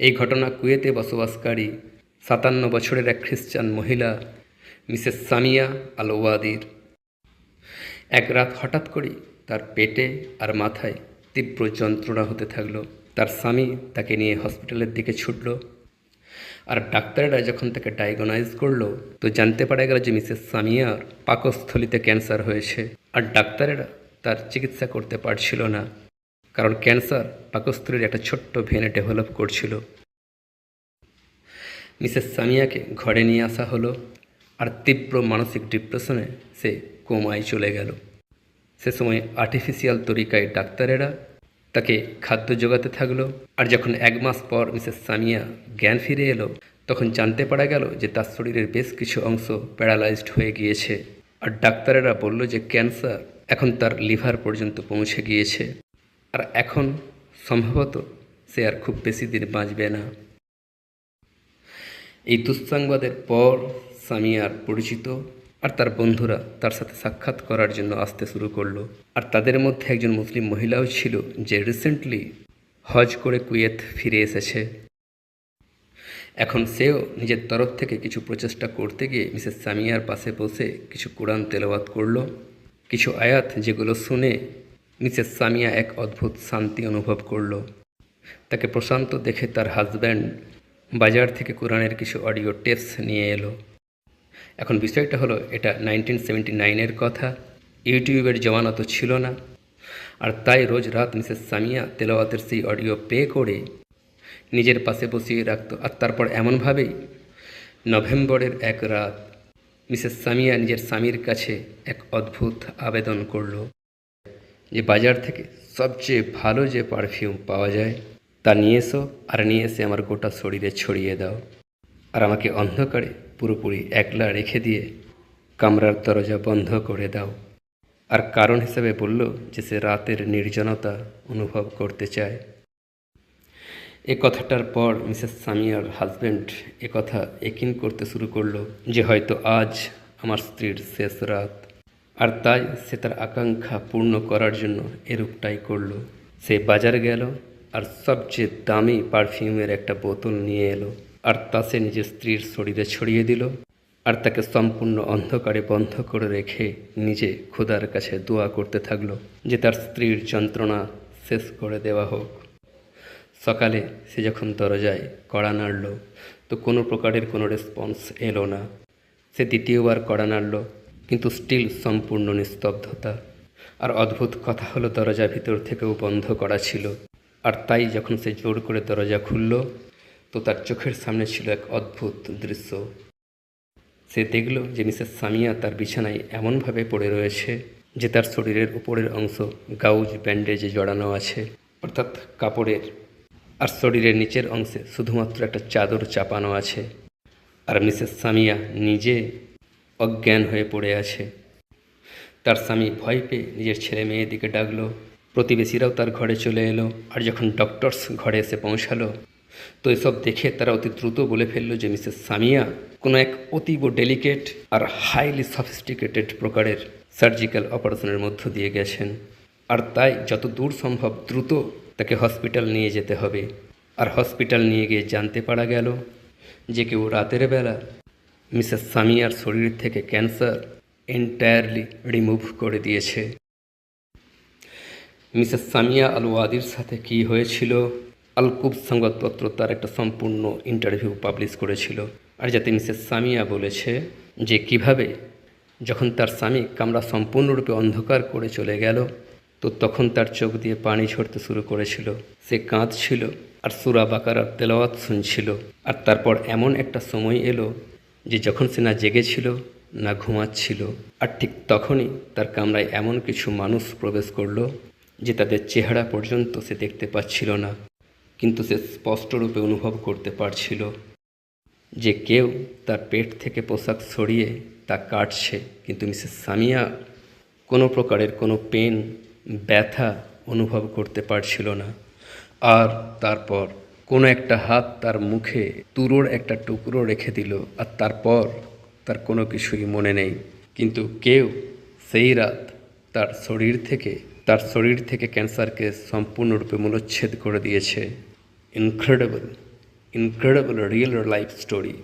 এই ঘটনা কুয়েতে বসবাসকারী সাতান্ন বছরের এক খ্রিস্টান মহিলা, মিসেস সামিয়া আল ওয়াদির এক রাত হঠাৎ করেই তার পেটে আর মাথায় তীব্র যন্ত্রণা হতে থাকল। তার স্বামী তাকে নিয়ে হসপিটালের দিকে ছুটল আর ডাক্তাররা যখন তাকে ডায়াগনাইজ করল, তো জানতে পারা গেল যে মিসেস সামিয়ার পাকস্থলিতে ক্যান্সার হয়েছে। আর ডাক্তারেরা তার চিকিৎসা করতে পারছিল না। কারণ ক্যান্সার পাকস্থলীর একটা ছোট্ট ভেনে ডেভেলপ করছিল। মিসেস সামিয়াকে ঘরে নিয়ে আসা হলো আর তীব্র মানসিক ডিপ্রেশনে সে কোমায় চলে গেল। সে সময় আর্টিফিশিয়াল তরিকায় ডাক্তারেরা তাকে খাদ্য জোগাতে থাকল আর যখন এক মাস পর মিসেস সামিয়া জ্ঞান ফিরে এলো, তখন জানতে পারা গেল যে তার শরীরের বেশ কিছু অংশ প্যারালাইজড হয়ে গিয়েছে। আর ডাক্তারেরা বলল যে ক্যান্সার এখন তার লিভার পর্যন্ত পৌঁছে গিয়েছে। আর এখন সম্ভবত সে আর খুব বেশি দিন বাঁচবে না। এই দুঃসংবাদের পর স্বামী আর পরিচিত আর তার বন্ধুরা তার সাথে সাক্ষাৎ করার জন্য আসতে শুরু করল। আর তাদের মধ্যে একজন মুসলিম মহিলাও ছিল যে রিসেন্টলি হজ করে কুয়েত ফিরে এসেছে। এখন সেও নিজের তরফ থেকে কিছু প্রচেষ্টা করতে গিয়ে মিসেস সামিয়ার পাশে বসে কিছু কোরআন তেলাওয়াত করল। কিছু আয়াত যেগুলো শুনে মিসেস সামিয়া এক অদ্ভুত শান্তি অনুভব করল। তাকে প্রশান্ত দেখে তার হাজব্যান্ড বাজার থেকে কোরআনের কিছু অডিও টেপস নিয়ে এলো। এখন বিষয়টা হলো, এটা নাইনটিন সেভেন্টি নাইনের কথা, ইউটিউবের জমানা তো ছিল না। আর তাই রোজ রাত মিসেস সামিয়া তেলাওয়াতের সেই অডিও পে করে নিজের পাশে বসিয়ে রাখত। আর তারপর এমনভাবেই নভেম্বরের এক রাত মিসেস সামিয়া নিজের স্বামীর কাছে এক অদ্ভুত আবেদন করল। যে বাজার থেকে সবচেয়ে ভালো যে পারফিউম পাওয়া যায়, তা নিয়ে এসো আর নিয়ে এসে আমার গোটা শরীরে ছড়িয়ে দাও। আর আমাকে অন্ধকারে পুরোপুরি একলা রেখে দিয়ে কামরার দরজা বন্ধ করে দাও। আর কারণ হিসেবে বলল যে সে রাতের নির্জনতা অনুভব করতে চায়। এ কথাটার পর মিসেস সামিয়ার হাজব্যান্ড কথা একিন করতে শুরু করল যে হয়তো আজ আমার স্ত্রীর শেষ রাত। আর তাই সে তার আকাঙ্ক্ষা পূর্ণ করার জন্য এরূপটাই করল। সে বাজারে গেল আর সবচেয়ে দামি পারফিউমের একটা বোতল নিয়ে এলো। আর তা সে নিজের স্ত্রীর শরীরে ছড়িয়ে দিল আর তাকে সম্পূর্ণ অন্ধকারে বন্ধ করে রেখে নিজে খোদার কাছে দোয়া করতে থাকল যে তার স্ত্রীর যন্ত্রণা শেষ করে দেওয়া হোক। সকালে সে যখন দরজায় কড়া নাড়ল, তো কোনো প্রকারের কোনো রেসপন্স এলো না। সে দ্বিতীয়বার কড়া নাড়ল কিন্তু স্টিল সম্পূর্ণ নিস্তব্ধতা। আর অদ্ভুত কথা হলো দরজা ভিতর থেকেও বন্ধ করা ছিল। আর তাই যখন সে জোর করে দরজা খুলল, তো তার চোখের সামনে ছিল এক অদ্ভুত দৃশ্য। সে দেখল যে মিসেস সামিয়া তার বিছানায় এমনভাবে পড়ে রয়েছে যে তার শরীরের উপরের অংশ গাউজ, ব্যান্ডেজে জড়ানো আছে, অর্থাৎ কাপড়ের। আর শরীরের নিচের অংশে শুধুমাত্র একটা চাদর চাপানো আছে। আর মিসেস সামিয়া নিজে অজ্ঞান হয়ে পড়ে আছে। তার স্বামী ভয় পেয়ে নিজের ছেলে মেয়ের দিকে ডাকলো। প্রতিবেশীরাও তার ঘরে চলে এলো আর যখন ডক্টরস ঘরে এসে পৌঁছালো, তো এসব দেখে তারা অতি দ্রুত বলে ফেলল যে, মিসেস সামিয়া, কোনো এক অতীব ডেলিকেট আর হাইলি সফিস্টিকেটেড প্রকারের সার্জিক্যাল অপারেশনের মধ্য দিয়ে গেছেন। আর তাই যত দূর সম্ভব দ্রুত তাকে হসপিটাল নিয়ে যেতে হবে। আর হসপিটাল নিয়ে গিয়ে জানতে পারা গেল যে, কেউ রাতের বেলা মিসেস সামিয়ার শরীর থেকে ক্যান্সার এন্টায়ারলি রিমুভ করে দিয়েছে। মিসেস সামিয়া আল ওয়াদির সাথে কি হয়েছিল? আলকুব সংবাদপত্র তার একটা সম্পূর্ণ ইন্টারভিউ পাবলিশ করেছিল। আর যাতে মিসেস সামিয়া বলেছে যে কীভাবে যখন তার স্বামী কামরা সম্পূর্ণরূপে অন্ধকার করে চলে গেল, তো তখন তার চোখ দিয়ে পানি ঝরতে শুরু করেছিল। সে কাঁদছিল আর সুরা বাকারার তেলাওয়াত শুনছিল। আর তারপর এমন একটা সময় এলো যে যখন সে না জেগেছিল, না ঘুমাচ্ছিল, আর ঠিক তখনই তার কামরায় এমন কিছু মানুষ প্রবেশ করল যে তাদের চেহারা পর্যন্ত সে দেখতে পাচ্ছিল না, কিন্তু সে স্পষ্টরূপে অনুভব করতে পারছিল যে কেউ তার পেট থেকে পোশাক সরিয়ে তা কাটছে। কিন্তু মিসেস সামিয়া কোনো প্রকারের কোনো পেন, ব্যথা অনুভব করতে পারছিল না। আর তারপর কোনো একটা হাত তার মুখে তুরোর একটা টুকরো রেখে দিল আর তারপর তার কোনো কিছুই মনে নেই। কিন্তু কেউ সেই রাত তার শরীর থেকে, তার শরীর থেকে ক্যান্সারকে সম্পূর্ণরূপে মূলচ্ছেদ করে দিয়েছে। Incredible incredible real life story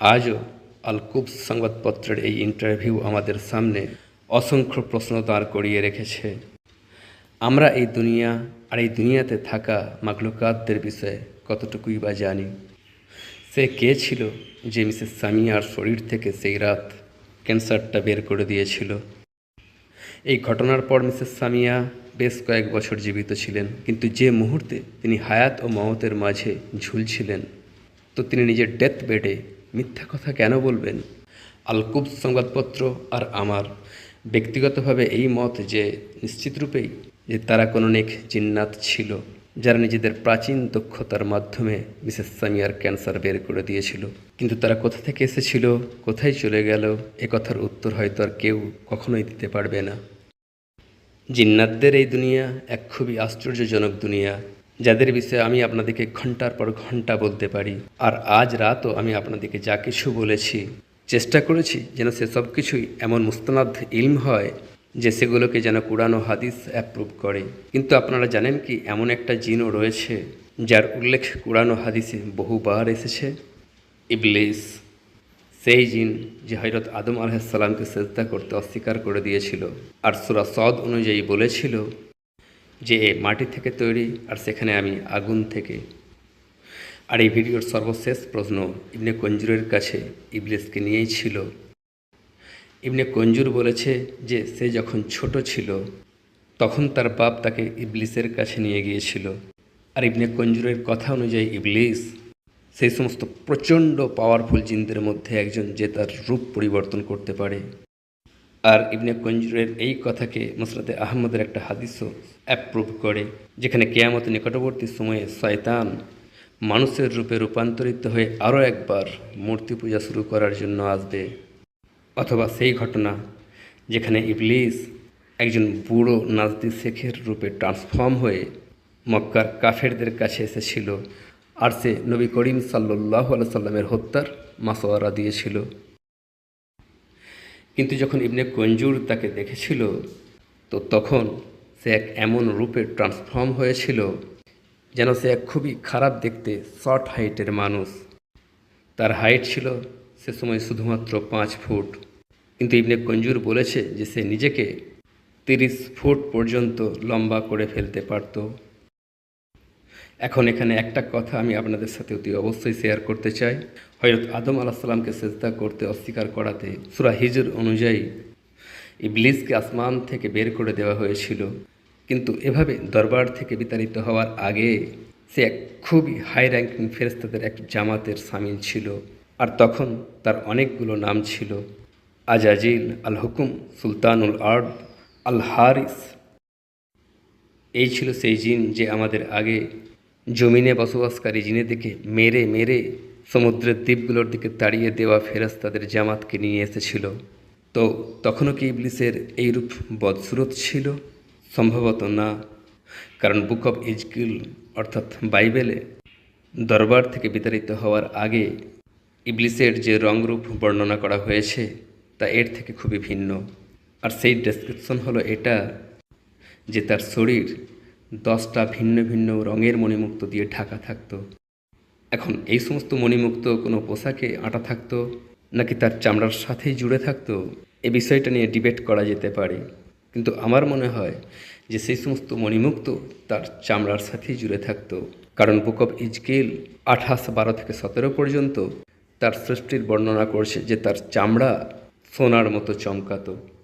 আজও আলকুব সংবাদপত্রের এই ইন্টারভিউ আমাদের সামনে অসংখ্য প্রশ্ন দাঁড় করিয়ে রেখেছে। আমরা এই দুনিয়া আর এই দুনিয়াতে থাকা মাগলুকাতদের বিষয়ে কতটুকুই বা জানি। সে কে ছিল যে মিসেস সামিয়ার শরীর থেকে সেই রাত ক্যান্সারটা বের করে দিয়েছিল? এই ঘটনার পর মিসেস সামিয়া বেশ কয়েক বছর জীবিত ছিলেন, কিন্তু যে মুহূর্তে তিনি হায়াত ও মমতের মাঝে ঝুলছিলেন, তো তিনি নিজের ডেথ বেডে মিথ্যা কথা কেন বলবেন? আলকুব সংবাদপত্র আর আমার ব্যক্তিগতভাবে এই মত যে নিশ্চিতরূপেই যে তারা কোনো নেক জিন্নাত ছিল, যারা নিজেদের প্রাচীন দক্ষতার মাধ্যমে মিসেস সামিয়ার ক্যান্সার বের করে দিয়েছিল। কিন্তু তারা কোথা থেকে এসেছিল, কোথায় চলে গেল, এ কথার উত্তর হয়তো আর কেউ কখনোই দিতে পারবে না। জিন্নাতদের এই দুনিয়া এক খুবই আশ্চর্যজনক দুনিয়া, যাদের বিষয়ে আমি আপনাদেরকে ঘণ্টার পর ঘণ্টা বলতে পারি। আর আজ রাতও আমি আপনাদেরকে যা কিছু বলেছি, চেষ্টা করেছি যেন সে সব কিছুই এমন মুস্তনাদ ইলম হয় যে সেগুলোকে যেন কুরআন ও হাদিস অ্যাপ্রুভ করে। কিন্তু আপনারা জানেন কি, এমন একটা জিনও রয়েছে যার উল্লেখ কুরআন ও হাদিসে বহুবার এসেছে? ইবলিস। সেই জিন যে হজরত আদম আলাহিসাল্লামকে সেজদা করতে অস্বীকার করে দিয়েছিল। আর সুরা সদ অনুযায়ী বলেছিল যে, এ মাটি থেকে তৈরি, আর সেখানে আমি আগুন থেকে। আর এই ভিডিওর সর্বশেষ প্রশ্ন ইবনে কঞ্জুরের কাছে ইবলিসকে নিয়েই ছিল। ইবনে কঞ্জুর বলেছে যে সে যখন ছোট ছিল, তখন তার বাপ তাকে ইবলিসের কাছে নিয়ে গিয়েছিল। আর ইবনে কঞ্জুরের কথা অনুযায়ী ইবলিস সেই সমস্ত প্রচণ্ড পাওয়ারফুল জিনদের মধ্যে একজন যে তার রূপ পরিবর্তন করতে পারে। আর ইবনে কঞ্জুরের এই কথাকে মসরাতে আহমদের একটা হাদিসও অ্যাপ্রুভ করে, যেখানে কেয়ামত নিকটবর্তী সময়ে শয়তান মানুষের রূপে রূপান্তরিত হয়ে আরও একবার মূর্তি পূজা শুরু করার জন্য আসবে। অথবা সেই ঘটনা যেখানে ইবলিস একজন বুড়ো নাজদি শেখের রূপে ট্রান্সফর্ম হয়ে মক্কার কাফেরদের কাছে এসেছিল। আর সে নবী করিম সাল্লাহ সাল্লামের হত্যার মাসোয়ারা দিয়েছিল। কিন্তু যখন ইবনে কঞ্জুর তাকে দেখেছিল, তো তখন সে এক এমন রূপে ট্রান্সফর্ম হয়েছিল যেন সে এক খুবই খারাপ দেখতে শর্ট হাইটের মানুষ। তার হাইট ছিল সে সময় শুধুমাত্র পাঁচ ফুট। কিন্তু ইবনে কঞ্জুর বলেছে যে সে নিজেকে তিরিশ ফুট পর্যন্ত লম্বা করে ফেলতে পারত। এখন এখানে একটা কথা আমি আপনাদের সাথে অতি অবশ্যই শেয়ার করতে চাই। হয়রত আদম আলাহিসাল্লামকে সেজদা করতে অস্বীকার করাতে সুরা হিজর অনুযায়ী ইবলিসকে আসমান থেকে বের করে দেওয়া হয়েছিল। কিন্তু এভাবে দরবার থেকে বিতাড়িত হওয়ার আগে সে এক খুবই হাই র্যাঙ্কিং ফেরস্তাদের এক জামাতের সামিল ছিল। আর তখন তার অনেকগুলো নাম ছিল। আজাজিল আল হুকুম সুলতানুল আর্ড আল হারিস এই ছিল সেই জিন যে আমাদের আগে জমিনে বসবাসকারী জিনে জিনেদেরকে মেরে মেরে সমুদ্রের দ্বীপগুলোর দিকে তাড়িয়ে দেওয়া ফেরাস্তাদের জামাতকে নিয়ে এসেছিল। তো তখনও কি ইবলিসের এইরূপ বদসুরত ছিল? সম্ভবত না। কারণ বুক অব ইজকিল, অর্থাৎ বাইবেলে দরবার থেকে বিতাড়িত হওয়ার আগে ইবলিসের যে রংরূপ বর্ণনা করা হয়েছে তা এর থেকে খুবই ভিন্ন। আর সেই ডেসক্রিপশন হলো এটা যে তার শরীর দশটা ভিন্ন ভিন্ন রঙের মণিমুক্ত দিয়ে ঢাকা থাকতো। এখন এই সমস্ত মণিমুক্ত কোনো পোশাকে আটা থাকতো নাকি তার চামড়ার সাথেই জুড়ে থাকতো? এ বিষয়টা নিয়ে ডিবেট করা যেতে পারে। কিন্তু আমার মনে হয় যে সেই সমস্ত মণিমুক্ত তার চামড়ার সাথেই জুড়ে থাকতো। কারণ বুক অফ ইজকেল আঠাশ বারো থেকে সতেরো পর্যন্ত তার সৃষ্টির বর্ণনা করছে যে তার চামড়া সোনার মতো চমকাতো।